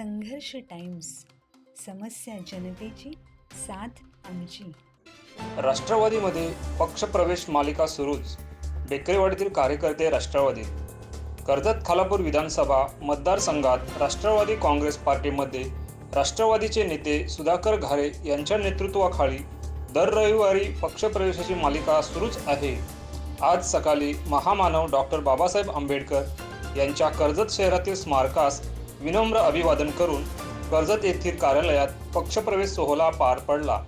संघर्ष टाइम्स समस्या जनतेची साथ आमची. राष्ट्रवादीमध्ये पक्षप्रवेश मालिका सुरूच. बेकरेवाडीतील कार्यकर्ते राष्ट्रवादी. कर्जत खालापूर विधानसभा मतदारसंघात राष्ट्रवादी काँग्रेस पार्टीमध्ये राष्ट्रवादीचे नेते सुधाकर घारे यांच्या नेतृत्वाखाली दर रविवारी पक्षप्रवेशाची मालिका सुरूच आहे. आज सकाळी महामानव डॉक्टर बाबासाहेब आंबेडकर यांच्या कर्जत शहरातील स्मारकास विनम्र अभिवादन करून कर्जत येथील कार्यालयात पक्षप्रवेश सोहळा पार पडला.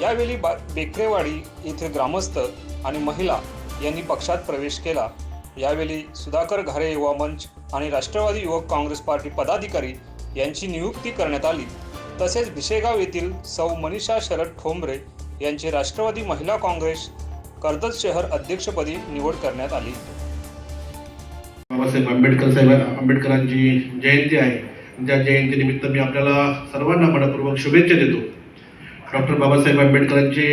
यावेळी बा बेकरेवाडी येथील ग्रामस्थ आणि महिला यांनी पक्षात प्रवेश केला. यावेळी सुधाकर घारे युवा मंच आणि राष्ट्रवादी युवक काँग्रेस पार्टी पदाधिकारी यांची नियुक्ती करण्यात आली. तसेच भिसेगाव येथील सौ मनीषा शरद ठोंबरे यांची राष्ट्रवादी महिला काँग्रेस कर्जत शहर अध्यक्षपदी निवड करण्यात आली. बाबासाहेब आंबेडकर साहेब आंबेडकरांची जयंती आहे. त्या जयंतीनिमित्त मी आपल्याला सर्वांना मनपूर्वक शुभेच्छा देतो. डॉक्टर बाबासाहेब आंबेडकरांची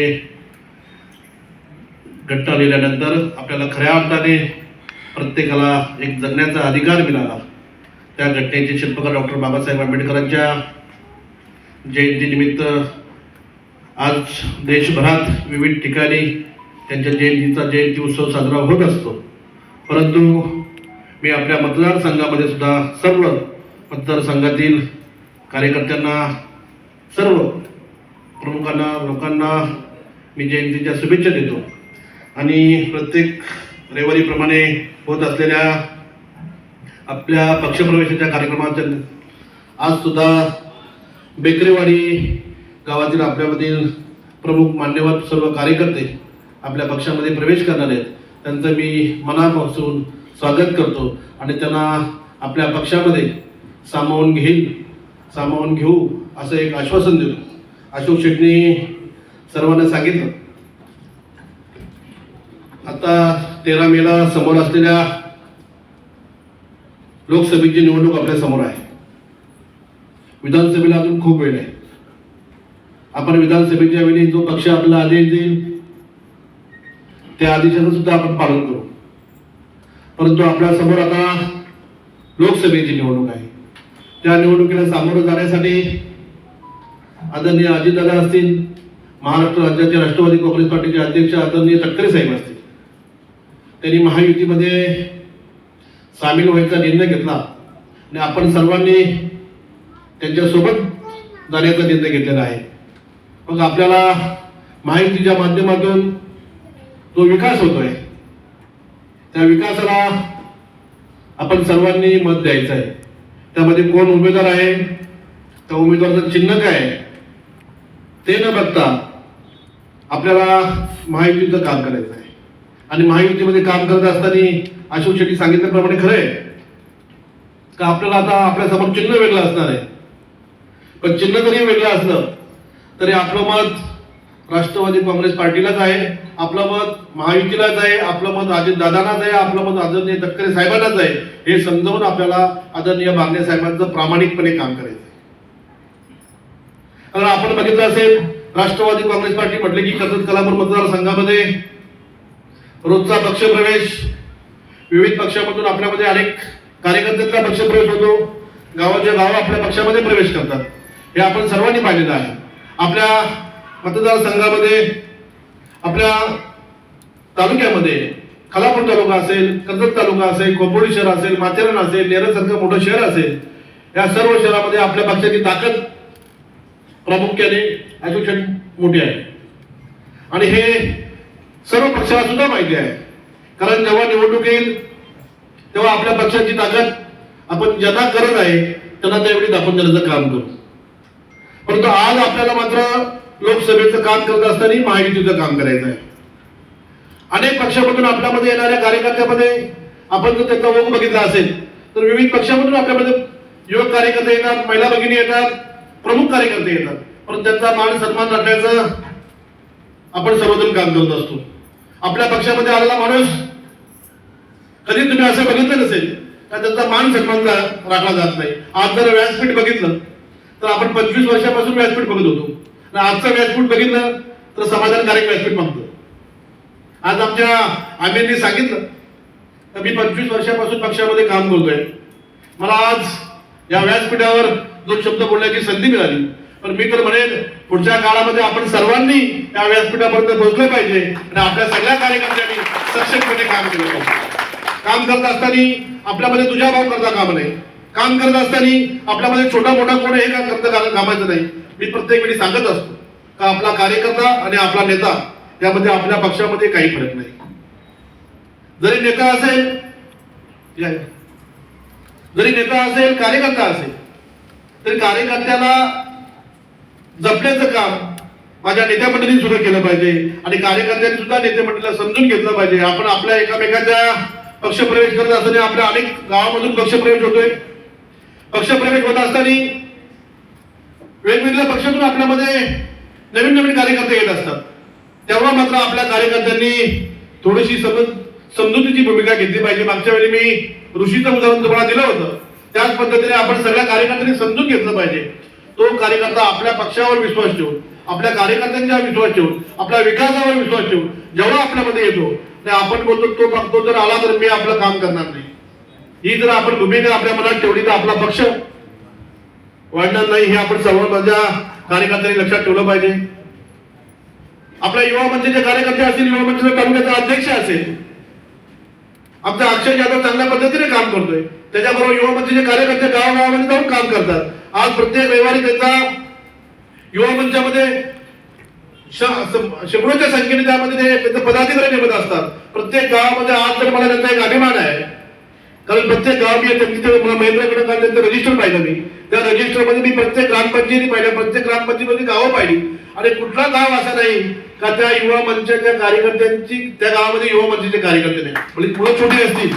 घटना लिहिल्यानंतर आपल्याला खऱ्या अर्थाने प्रत्येकाला एक जगण्याचा अधिकार मिळाला. त्या घटनेचे शिल्पकार डॉक्टर बाबासाहेब आंबेडकरांच्या जयंतीनिमित्त आज देशभरात विविध ठिकाणी त्यांच्या जयंतीचा जयंती उत्सव साजरा होत असतो. परंतु मी आपल्या मतदारसंघामध्ये सुद्धा सर्व मतदारसंघातील कार्यकर्त्यांना सर्व प्रमुखांना लोकांना मी जयंतीच्या शुभेच्छा देतो. आणि प्रत्येक रविवारीप्रमाणे होत असलेल्या आपल्या पक्षप्रवेशाच्या कार्यक्रमाच्या आज सुद्धा बेकरेवाडी गावातील आपल्यामधील प्रमुख मान्यवर सर्व कार्यकर्ते आपल्या पक्षामध्ये प्रवेश करणार आहेत. त्यांचं मी मनापासून स्वागत करतो आणि त्यांना आपल्या पक्षामध्ये सामावून घेईल सामावून घेऊ असं एक आश्वासन देतो अशोक शेट्टी सर्वांना सांगितलं. आता तेरा मेला समोर असलेल्या लोकसभेची निवडणूक आपल्यासमोर आहे. विधानसभेला अजून खूप वेळ आहे. आपण विधानसभेच्या वेळी जो पक्ष आपल्याला आदेश देईल त्या आदेशाचं सुद्धा आपण पालन करू. परंतु आपल्यासमोर आता लोकसभेची निवडणूक आहे. त्या निवडणुकीला सामोरं जाण्यासाठी आदरणीय अजितदादा असतील महाराष्ट्र राज्याचे राष्ट्रवादी काँग्रेस पार्टीचे अध्यक्ष आदरणीय तटकरे साहेब असतील. त्यांनी महायुतीमध्ये सामील व्हायचा निर्णय घेतला आणि आपण सर्वांनी त्यांच्यासोबत जाण्याचा निर्णय घेतलेला आहे. मग आपल्याला महायुतीच्या माध्यमातून जो विकास होतोय त्या विकासाला आपण सर्वांनी मत द्यायचं आहे त्यामध्ये कोण उमेदवार आहे? त्या उमेदवाराचं चिन्ह काय आहे? ते न बघता आपल्याला महायुतीचं काम करायचं आहे आणि महायुतीमध्ये काम करत असताना अशोक शेट्टी सांगितल्याप्रमाणे खरं आहे. का आपल्याला आता आपल्यासमोर चिन्ह वेगळं असणार आहे? पण चिन्ह जरी वेगळं असलं तरी आपलं मत राष्ट्रवादी काँग्रेस पार्टीलाच आहे आपलं मत महायुतीलाच आहे आपलं मत अजित दादानाच आहे आपलं मत आदरणीय तटकरे साहेबांनाच आहे हे समजावून आपल्याला आदरणीय बागणे साहेबांचं प्रामाणिकपणे काम करायचं कारण आपण बघितलं असेल राष्ट्रवादी काँग्रेस पार्टी म्हटले की कर्जत कलापूर मतदारसंघामध्ये रोजचा पक्षप्रवेश विविध पक्षामधून आपल्यामध्ये अनेक कार्यकर्त्यांचा पक्षप्रवेश होतो गावाच्या गाव आपल्या पक्षामध्ये प्रवेश करतात. हे आपण सर्वांनी पाहिलेलं आहे. आपल्या मतदारसंघामध्ये आपल्या तालुक्यामध्ये खालापूर तालुका असेल कर्जत तालुका असेल खोपोडी शहर असेल माथेरान असेल नेरसारखं मोठं शहर असेल या सर्व शहरामध्ये आपल्या पक्षाची ताकद प्रामुख्याने अशोक मोठी आहे. आणि हे सर्व पक्षाला सुद्धा माहिती आहे. कारण जेव्हा निवडणूक येईल तेव्हा आपल्या पक्षाची ताकद आपण ज्यांना करत आहे त्यांना त्यावेळी दाखवून देण्याचं काम करू. परंतु आज आपल्याला मात्र लोकसभेचं काम करत असताना महायुतीचं काम करायचं आहे. अनेक पक्षामधून आपल्यामध्ये येणाऱ्या कार्यकर्त्यामध्ये आपण जर त्याचा ओघ बघितला असेल तर विविध पक्षामधून आपल्यामध्ये युवक कार्यकर्ते येतात महिला भगिनी येतात प्रमुख कार्यकर्ते येतात. परंतु त्यांचा मान सन्मान राखण्याचं आपण सर्वजण काम करत असतो. आपल्या पक्षामध्ये आलेला माणूस कधी तुम्ही असं बघितलं नसेल का त्यांचा मान सन्मान रा- राखला जात नाही. आज जर व्यासपीठ बघितलं तर आपण पंचवीस वर्षापासून व्यासपीठ बघत होतो. आजचं व्यासपीठ बघितलं तर समाधानकारक व्यासपीठ मागतो आज आमच्या आम्ही सांगितलं तर मी पंचवीस वर्षापासून पक्षामध्ये काम करतोय. मला आज या व्यासपीठावर दोन शब्द बोलण्याची संधी मिळाली. पण मी तर म्हणेन पुढच्या काळामध्ये आपण सर्वांनी या व्यासपीठापर्यंत पोहोचले पाहिजे आणि आपल्या सगळ्या कार्यकर्त्यांनी सक्षमपणे काम केलं पाहिजे. काम करत असताना आपल्यामध्ये तुझ्या भाव करता काम नाही काम करत असताना आपल्यामध्ये छोटा मोठा कोण हे काम करता कामाचं नाही. मी प्रत्येक वेळी सांगत असतो का आपला कार्यकर्ता आणि आपला नेता यामध्ये आपल्या पक्षामध्ये काही फरक नाही. जरी नेता असेल जरी नेता असेल कार्यकर्ता असेल तरी कार्यकर्त्याला जपण्याचं काम माझ्या नेत्या मंडळींनी सुद्धा केलं पाहिजे आणि कार्यकर्त्यांनी सुद्धा नेते मंडळीला समजून घेतलं पाहिजे. आपण आपल्या एकामेकाच्या पक्षप्रवेश करत असताना आपल्या अनेक गावामधून पक्षप्रवेश होतोय. पक्षप्रवेश होत असताना वेगवेगळ्या पक्षातून आपल्यामध्ये नवीन नवीन कार्यकर्ते येत असतात. तेव्हा मात्र आपल्या कार्यकर्त्यांनी थोडीशी समज समजुतीची भूमिका घेतली पाहिजे. मागच्या वेळी मी ऋषीचं उदाहरण तुम्हाला दिलं होतं. त्याच पद्धतीने आपण सगळ्या कार्यकर्त्यांनी समजून घेतलं पाहिजे. तो कार्यकर्ता आपल्या पक्षावर विश्वास ठेवून आपल्या कार्यकर्त्यांच्या विश्वास ठेवून आपल्या विकासावर विश्वास ठेवून जेव्हा आपल्यामध्ये येतो ते आपण बोलतो तो तो जर आला तर मी आपलं काम करणार नाही. ही जर आपण भूमिका आपल्या मनात ठेवली तर आपला पक्ष वाढणार नाही हे आपण सर्व माझ्या कार्यकर्त्यांनी लक्षात ठेवलं पाहिजे. आपल्या युवा मंचचे कार्यकर्ते असतील युवा मंच तालुक्याचा अध्यक्ष असेल. आमचा अक्षय यादव चांगल्या पद्धतीने काम करतोय. त्याच्याबरोबर युवा मंचचे कार्यकर्ते गावागावामध्ये जाऊन काम करतात. आज प्रत्येक रविवारी त्यांचा युवा मंचामध्ये श- संख्येने त्यामध्ये ते त्यांचे पदाधिकारी नेमत असतात. प्रत्येक गावामध्ये आज तर मला त्यांचा एक अभिमान आहे. कारण प्रत्येक गाव मी तिथे मला महेंद्रकडे काढलं तर रजिस्टर पाहिलं मी. त्या रजिस्टरमध्ये मी प्रत्येक ग्रामपंचायती पाहिल्या प्रत्येक ग्रामपंचायतीमध्ये गावं पाहिली. आणि कुठला गाव असा नाही का त्या युवा मंचाच्या कार्यकर्त्यांची त्या गावामध्ये युवा मंचाचे कार्यकर्ते नाही. म्हणजे पुढे छोटी असतील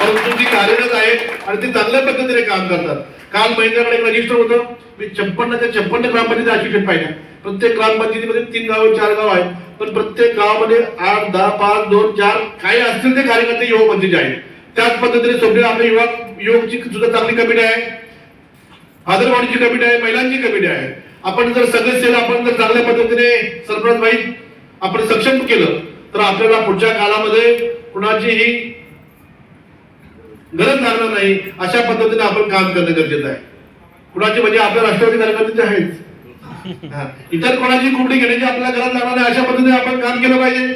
परंतु ती कार्यरत आहेत आणि ते चांगल्या पद्धतीने काम करतात. काल महिन्याकडे एक रजिस्टर होतं. मी छप्पन्नच्या छप्पन्न ग्रामपंचायती अशिक्षण पाहिल्या प्रत्येक ग्रामपंचायतीमध्ये तीन गाव चार गाव आहेत. पण प्रत्येक गावामध्ये आठ दहा पाच दोन चार काही असतील ते कार्यकर्ते युवा मंचाचे आहेत. त्याच पद्धतीने सोबत आपले युवा युवकची सुद्धा चांगली कमिटी आहे. फादरवाडीची कमिटी आहे महिलांची कमिटी आहे. आपण जर सदस्याला आपण जर चांगल्या पद्धतीने सरपंच बाई आपण सक्षम केलं तर आपल्याला पुढच्या काळामध्ये कुणाचीही गरज लागणार नाही अशा पद्धतीने आपण काम करणं गरजेचं आहे. कुणाची म्हणजे आपल्या राष्ट्रवादी कार्यकर्त्याचे आहेच. इतर कोणाची कुपडी घेण्याची आपल्याला गरज लागणार नाही अशा पद्धतीने आपण काम केलं पाहिजे.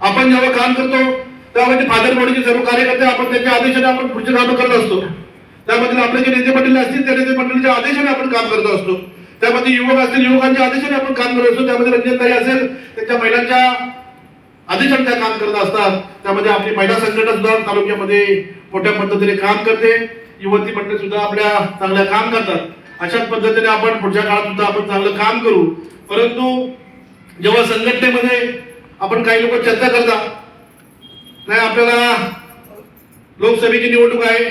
आपण जेव्हा काम करतो तेव्हा म्हणजे फादर बॉडीचे सर्व कार्यकर्ते आपण त्यांच्या आदेशाने आपण पुढचे कामं करत असतो. त्यामध्ये आपले जे नेते मंडळी असतील त्या नेते मंडळीच्या आदेशाने आपण काम करत असतो. त्यामध्ये युवक असतील युवकांच्या आदेशाने आपण काम करत असतो. त्यामध्ये रंजनताई असेल त्यांच्या महिलांच्या आदेशाने त्या काम करत असतात. त्यामध्ये आपली महिला संघटना सुद्धा तालुक्यामध्ये मोठ्या पद्धतीने काम करते. युवती मंडळी सुद्धा आपल्या चांगल्या काम करतात. अशाच पद्धतीने आपण पुढच्या काळात सुद्धा आपण चांगलं काम करू. परंतु जेव्हा संघटनेमध्ये आपण काही लोक चर्चा करतात नाही आपल्याला लोकसभेची निवडणूक आहे.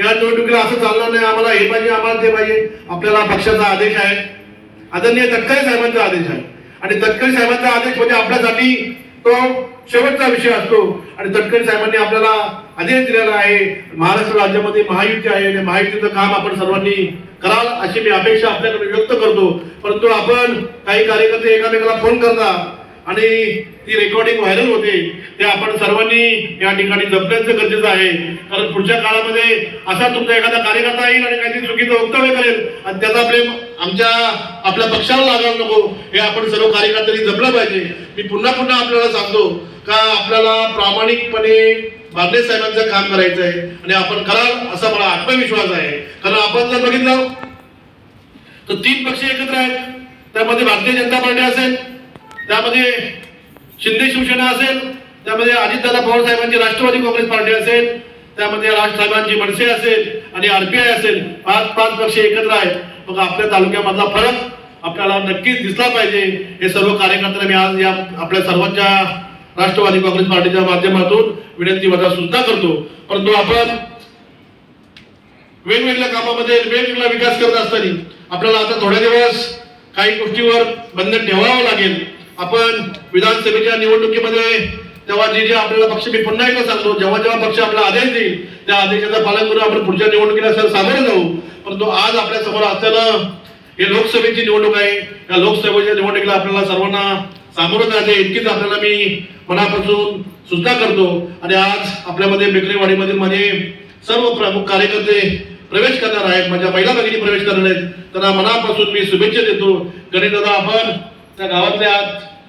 या निवडणुकीला असं चालणार नाही. आम्हाला हे पाहिजे आम्हाला ते पाहिजे. आपल्याला पक्षाचा आदेश आहे. आदरणीय तटकरे साहेबांचा आदेश आहे. आणि तटकरे साहेबांचा आदेश म्हणजे आपल्यासाठी तो शेवटचा विषय असतो. आणि तटकरे साहेबांनी आपल्याला आदेश दिलेला आहे. महाराष्ट्र राज्यामध्ये महायुती आहे आणि महायुतीचं काम आपण सर्वांनी कराल अशी मी अपेक्षा आपल्याकडे व्यक्त करतो. परंतु आपण काही कार्यकर्ते एकामेकाला फोन करता. आणि ती रेकॉर्डिंग व्हायरल होते ते आपण सर्वांनी या ठिकाणी जपण्याचं गरजेचं आहे. कारण पुढच्या काळामध्ये असा तुमचा एखादा कार्यकर्ता येईल आणि काहीतरी चुकीचं वक्तव्य करेल आणि त्याचा प्रेम आमच्या आपल्या पक्षाला लागायला नको. हे आपण सर्व कार्यकर्त्यांनी जपलं पाहिजे. मी पुन्हा पुन्हा आपल्याला सांगतो का आपल्याला प्रामाणिकपणे बांदे साहेबांचं काम करायचं आहे. आणि आपण कराल असा मला आत्मविश्वास आहे. कारण आपण जर बघितलं तर तीन पक्ष एकत्र आहेत. त्यामध्ये भारतीय जनता पार्टी असेल त्यामध्ये शिंदे शिवसेना असेल त्यामध्ये अजितदादा पवार साहेबांची राष्ट्रवादी काँग्रेस पार्टी असेल त्यामध्ये राज साहेबांची मनसे असेल आणि आरपीआय असेल पाच पाच पक्ष एकत्र आहेत. मग आपल्या तालुक्यामधला फरक आपल्याला नक्कीच दिसला पाहिजे. हे सर्व कार्यकर्त्यांना मी आज या आपल्या सर्वांच्या राष्ट्रवादी काँग्रेस पार्टीच्या माध्यमातून विनंती वजा सुद्धा करतो. परंतु आपण वेगवेगळ्या कामामध्ये वेगवेगळा विकास करत असताना आपल्याला आता थोड्या दिवस काही गोष्टीवर बंधन ठेवावं लागेल. आपण विधानसभेच्या निवडणुकीमध्ये तेव्हा जे जे आपल्याला पक्ष मी पुन्हा एकदा सांगतो जेव्हा जेव्हा पक्ष आपला आदेश देईल त्या आदेशाचं पालन करून आपण पुढच्या निवडणुकीला सर सामोरे जाऊ. परंतु आज आपल्यासमोर असताना हे लोकसभेची निवडणूक आहे. या लोकसभेच्या निवडणुकीला आपल्याला सर्वांना सामोरं जायचे इतकीच आपल्याला मी मनापासून सुद्धा करतो. आणि आज आपल्यामध्ये बेकरेवाडीमधील माझे सर्व प्रमुख कार्यकर्ते प्रवेश करणार आहेत. माझ्या महिला भगिनी प्रवेश करणार आहेत. त्यांना मनापासून मी शुभेच्छा देतो. गणेश दादा आपण त्या गावातल्या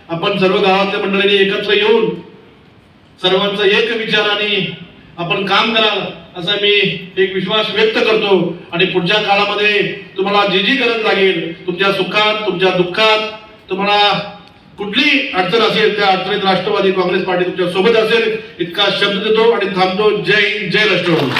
आपण सर्व गावातल्या मंडळींनी एकत्र येऊन सर्वांचा एक विचाराने आपण काम कराल असा मी एक विश्वास व्यक्त करतो. आणि पुढच्या काळामध्ये तुम्हाला जी जी गरज लागेल तुमच्या सुखात तुमच्या दुःखात तुम्हाला कुठली अडचण असेल त्या अडचणीत राष्ट्रवादी काँग्रेस पार्टी तुमच्यासोबत असेल इतका शब्द देतो आणि थांबतो. जय हिंद जय राष्ट्रवादी.